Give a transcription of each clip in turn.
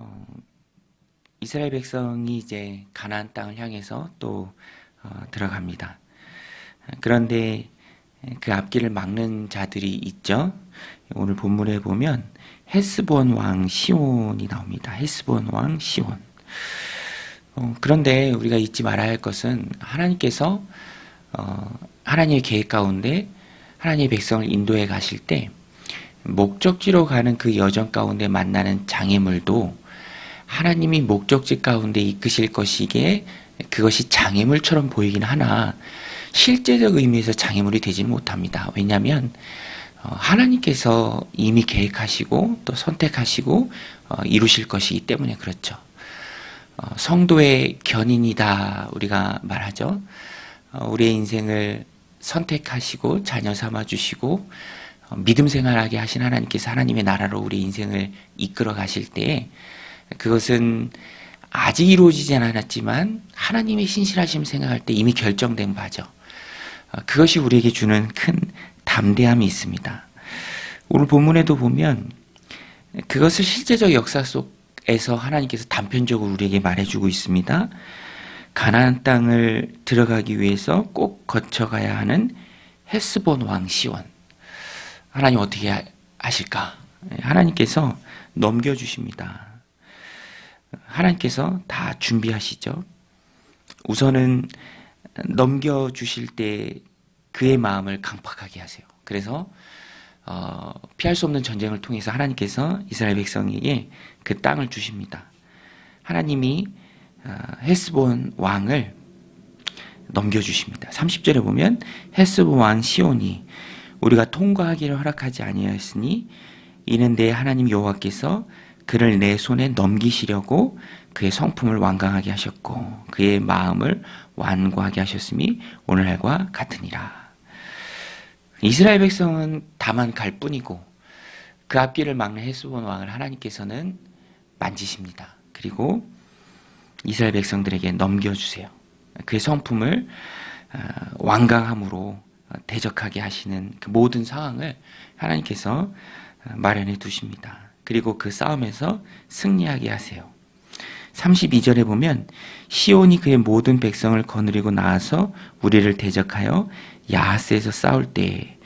어, 이스라엘 백성이 이제 가나안 땅을 향해서 또 어, 들어갑니다. 그런데 그 앞길을 막는 자들이 있죠. 오늘 본문에 보면 헤스본 왕 시온이 나옵니다. 헤스본 왕 시온. 어, 그런데 우리가 잊지 말아야 할 것은 하나님께서 어, 하나님의 계획 가운데 하나님의 백성을 인도해 가실 때 목적지로 가는 그 여정 가운데 만나는 장애물도 하나님이 목적지 가운데 이끄실 것이기에 그것이 장애물처럼 보이긴 하나 실제적 의미에서 장애물이 되지는 못합니다. 왜냐하면 어, 하나님께서 이미 계획하시고 또 선택하시고 어, 이루실 것이기 때문에 그렇죠. 어, 성도의 견인이다 우리가 말하죠. 우리의 인생을 선택하시고 자녀 삼아 주시고 믿음 생활하게 하신 하나님께서 하나님의 나라로 우리 인생을 이끌어 가실 때 그것은 아직 이루어지지 않았지만 하나님의 신실하심 생각할 때 이미 결정된 바죠. 그것이 우리에게 주는 큰 담대함이 있습니다. 오늘 본문에도 보면 그것을 실제적 역사 속에서 하나님께서 단편적으로 우리에게 말해주고 있습니다. 가나안 땅을 들어가기 위해서 꼭 거쳐가야 하는 헤스본 왕 시원. 하나님 어떻게 하실까? 하나님께서 넘겨주십니다. 하나님께서 다 준비하시죠. 우선은 넘겨주실 때 그의 마음을 강팍하게 하세요. 그래서 어, 피할 수 없는 전쟁을 통해서 하나님께서 이스라엘 백성에게 그 땅을 주십니다. 하나님이 어, 헤스본 왕을 넘겨주십니다. 30절에 보면 헤스본 왕 시온이 우리가 통과하기를 허락하지 아니하였으니 이는 내 하나님 여호와께서 그를 내 손에 넘기시려고 그의 성품을 완강하게 하셨고 그의 마음을 완고하게 하셨음이 오늘날과 같으니라. 이스라엘 백성은 다만 갈 뿐이고 그 앞길을 막는 헤스본 왕을 하나님께서는 만지십니다. 그리고 이스라엘 백성들에게 넘겨주세요. 그의 성품을 어, 완강함으로 대적하게 하시는 그 모든 상황을 하나님께서 어, 마련해 두십니다. 그리고 그 싸움에서 승리하게 하세요. 32절에 보면 시온이 그의 모든 백성을 거느리고 나와서 우리를 대적하여 야하스에서 싸울 때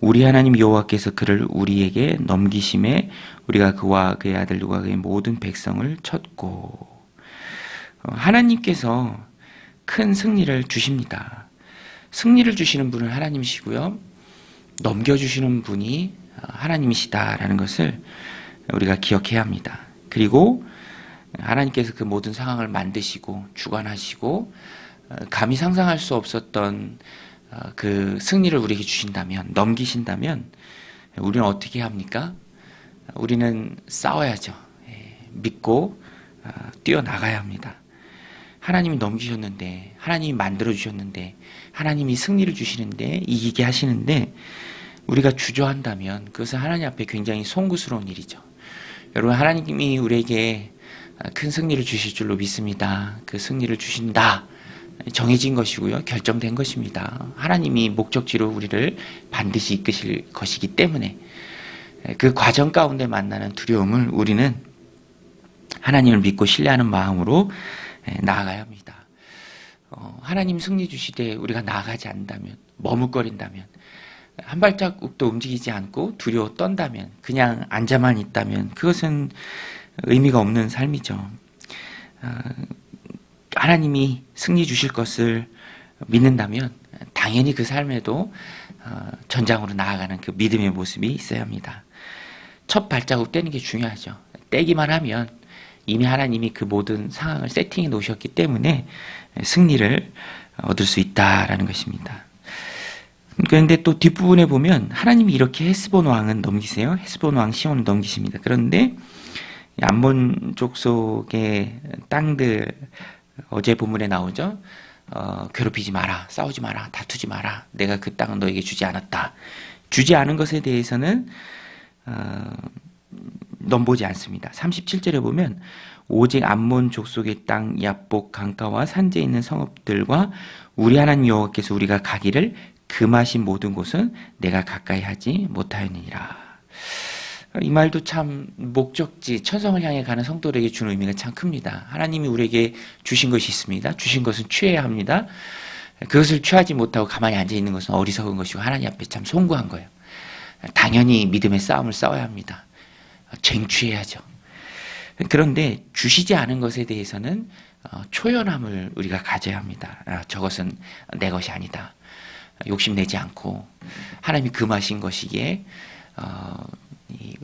우리 하나님 여호와께서 그를 우리에게 넘기심에 우리가 그와 그의 아들과 그의 모든 백성을 쳤고 어, 하나님께서 큰 승리를 주십니다. 승리를 주시는 분은 하나님이시고요. 넘겨주시는 분이 하나님이시다라는 것을 우리가 기억해야 합니다. 그리고 하나님께서 그 모든 상황을 만드시고 주관하시고 어, 감히 상상할 수 없었던 어, 그 승리를 우리에게 주신다면 넘기신다면 우리는 어떻게 합니까? 우리는 싸워야죠. 예, 믿고 어, 뛰어나가야 합니다. 하나님이 넘기셨는데 하나님이 만들어 주셨는데 하나님이 승리를 주시는데 이기게 하시는데 우리가 주저한다면 그것은 하나님 앞에 굉장히 송구스러운 일이죠. 여러분 하나님이 우리에게 큰 승리를 주실 줄로 믿습니다. 그 승리를 주신다. 정해진 것이고요. 결정된 것입니다. 하나님이 목적지로 우리를 반드시 이끄실 것이기 때문에 그 과정 가운데 만나는 두려움을 우리는 하나님을 믿고 신뢰하는 마음으로 나아가야 합니다. 어, 하나님 승리 주시되 우리가 나아가지 않는다면, 머뭇거린다면, 한 발자국도 움직이지 않고 두려워 떤다면, 그냥 앉아만 있다면, 그것은 의미가 없는 삶이죠. 어, 하나님이 승리 주실 것을 믿는다면 당연히 그 삶에도 어, 전장으로 나아가는 그 믿음의 모습이 있어야 합니다. 첫 발자국 떼는 게 중요하죠. 떼기만 하면 이미 하나님이 그 모든 상황을 세팅해 놓으셨기 때문에 승리를 얻을 수 있다라는 것입니다. 그런데 또 뒷부분에 보면 하나님이 이렇게 헤스본 왕은 넘기세요. 헤스본 왕 시온을 넘기십니다. 그런데 암몬 족속의 땅들 어제 본문에 나오죠. 어, 괴롭히지 마라, 싸우지 마라, 다투지 마라. 내가 그 땅은 너에게 주지 않았다. 주지 않은 것에 대해서는 어, 넘보지 않습니다. 37절에 보면 오직 암몬 족속의 땅 야복 강가와 산지에 있는 성읍들과 우리 하나님 여호와께서 우리가 가기를 금하신 모든 곳은 내가 가까이 하지 못하였느니라. 이 말도 참 목적지 천성을 향해 가는 성도들에게 주는 의미가 참 큽니다. 하나님이 우리에게 주신 것이 있습니다. 주신 것은 취해야 합니다. 그것을 취하지 못하고 가만히 앉아 있는 것은 어리석은 것이고 하나님 앞에 참 송구한 거예요. 당연히 믿음의 싸움을 싸워야 합니다. 쟁취해야죠. 그런데 주시지 않은 것에 대해서는 어, 초연함을 우리가 가져야 합니다. 아, 저것은 내 것이 아니다. 욕심내지 않고 하나님이 금하신 것이기에 어, 이,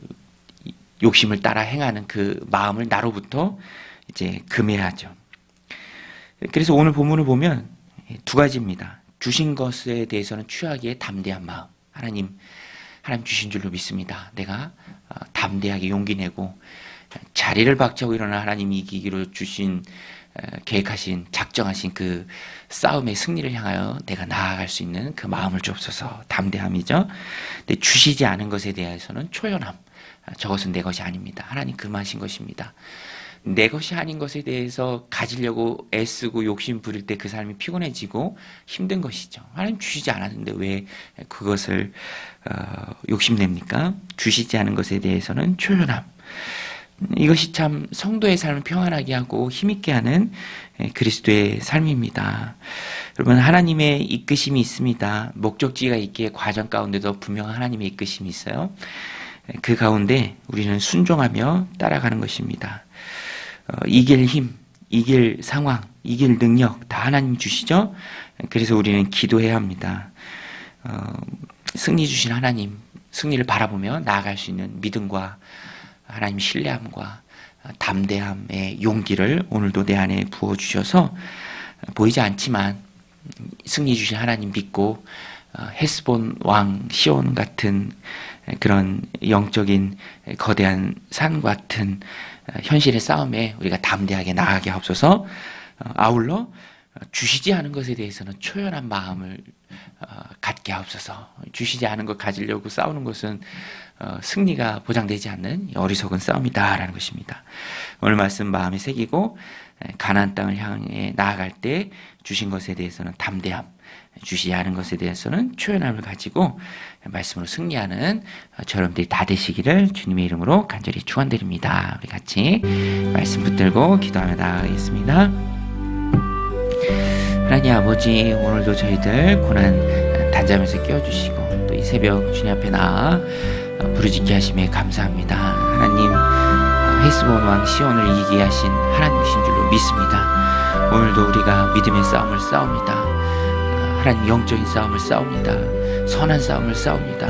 이 욕심을 따라 행하는 그 마음을 나로부터 이제 금해야죠. 그래서 오늘 본문을 보면 두 가지입니다. 주신 것에 대해서는 취하기에 담대한 마음. 하나님, 하나님 주신 줄로 믿습니다. 내가 어, 담대하게 용기 내고 자리를 박차고 일어나 하나님이 이기기로 주신 계획하신 작정하신 그 싸움의 승리를 향하여 내가 나아갈 수 있는 그 마음을 주옵소서 담대함이죠. 근데 주시지 않은 것에 대해서는 초연함. 아, 저것은 내 것이 아닙니다. 하나님 금하신 것입니다. 내 것이 아닌 것에 대해서 가지려고 애쓰고 욕심 부릴 때 그 삶이 피곤해지고 힘든 것이죠. 하나님 주시지 않았는데 왜 그것을 어, 욕심냅니까? 주시지 않은 것에 대해서는 초연함. 이것이 참 성도의 삶을 평안하게 하고 힘있게 하는 그리스도의 삶입니다. 여러분 하나님의 이끄심이 있습니다. 목적지가 있기에 과정 가운데도 분명한 하나님의 이끄심이 있어요. 그 가운데 우리는 순종하며 따라가는 것입니다. 어, 이길 힘, 이길 상황, 이길 능력 다 하나님 주시죠. 그래서 우리는 기도해야 합니다. 어, 승리 주신 하나님, 승리를 바라보며 나아갈 수 있는 믿음과 하나님 신뢰함과 담대함의 용기를 오늘도 내 안에 부어 주셔서 보이지 않지만 승리 주신 하나님 믿고 어, 헤스본 왕 시온 같은 그런 영적인 거대한 산 같은 현실의 싸움에 우리가 담대하게 나아가게 하옵소서. 어, 아울러 주시지 않은 것에 대해서는 초연한 마음을 어, 갖게 하옵소서. 주시지 않은 것 가지려고 싸우는 것은 어, 승리가 보장되지 않는 어리석은 싸움이다라는 것입니다. 오늘 말씀 마음에 새기고 가나안 땅을 향해 나아갈 때 주신 것에 대해서는 담대함, 주시지 않은 것에 대해서는 초연함을 가지고 말씀으로 승리하는 저러분들이 다 되시기를 주님의 이름으로 간절히 축원드립니다. 우리 같이 말씀 붙들고 기도하며 나아가겠습니다. 하나님 아버지 오늘도 저희들 고난 단잠에서 깨워주시고 또 이 새벽 주님 앞에 나아 부르짖게 하심에 감사합니다. 하나님 헤스본 왕 시온을 이기게 하신 하나님이신 줄로 믿습니다. 오늘도 우리가 믿음의 싸움을 싸웁니다. 하나님 영적인 싸움을 싸웁니다. 선한 싸움을 싸웁니다.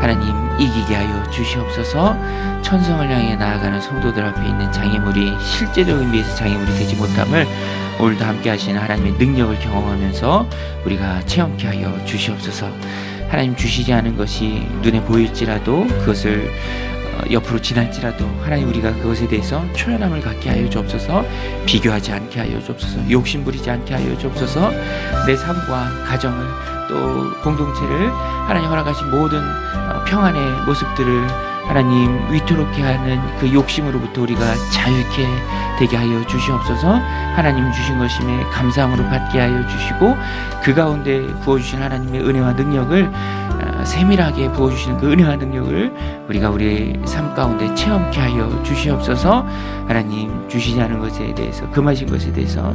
하나님 이기게 하여 주시옵소서. 천성을 향해 나아가는 성도들 앞에 있는 장애물이 실제적인 의미에서 장애물이 되지 못함을 오늘도 함께 하시는 하나님의 능력을 경험하면서 우리가 체험케 하여 주시옵소서. 하나님 주시지 않은 것이 눈에 보일지라도 그것을 어, 옆으로 지날지라도 하나님 우리가 그것에 대해서 초연함을 갖게 하여 주옵소서. 비교하지 않게 하여 주옵소서. 욕심 부리지 않게 하여 주옵소서. 내 삶과 가정을 또 공동체를 하나님 허락하신 모든 어, 평안의 모습들을 하나님 위태롭게 하는 그 욕심으로부터 우리가 자유케 되게 하여 주시옵소서. 하나님 주신 것임에 감사함으로 받게 하여 주시고 그 가운데 부어주신 하나님의 은혜와 능력을 어, 세밀하게 부어주시는 그 은혜와 능력을 우리가 우리의 삶 가운데 체험케 하여 주시옵소서. 하나님 주시지 않은 것에 대해서 금하신 것에 대해서